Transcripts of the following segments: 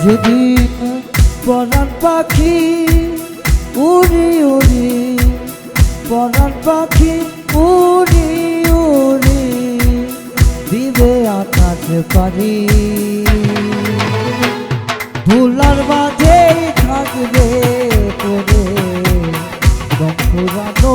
একদিন পরাণ পাখি উড়ি উড়ি পরাণ পাখি উড়ি উড়ি, দিবে আকাশ পারি ভুলার মাঝেই থাকবে পরে দম ফুরানো।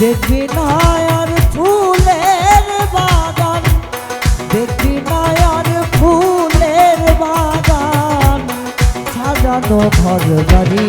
দেখি আর ফুলের বাগান। দেখি আর ফুলের বাগান। সাজানো ঘর বাড়ি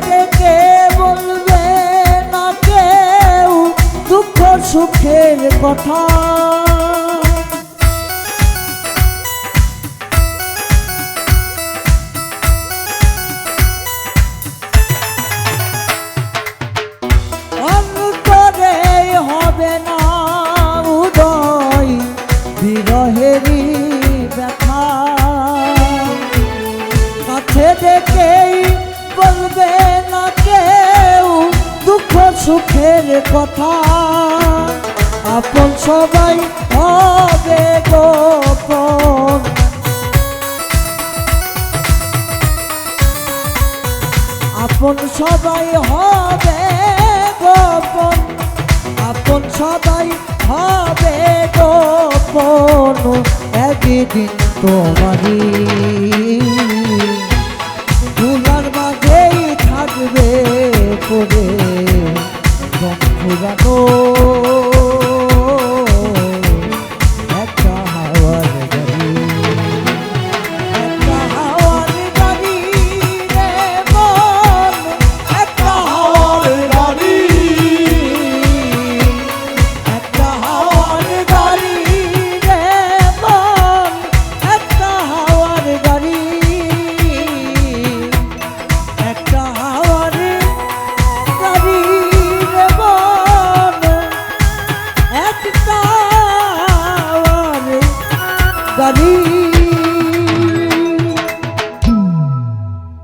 ডেকে বলবে না দুঃখ সুখের কথা? হবে না উদয় বিরহেরই ব্যথা। সুখের কথা। আপন সবাই হবে গোপন। আপন সবাই হবে গোপন। আপন সবাই হবে গোপন। একদিন তোমারই দুলার মাঝেই থাকবে পরে coisa boa.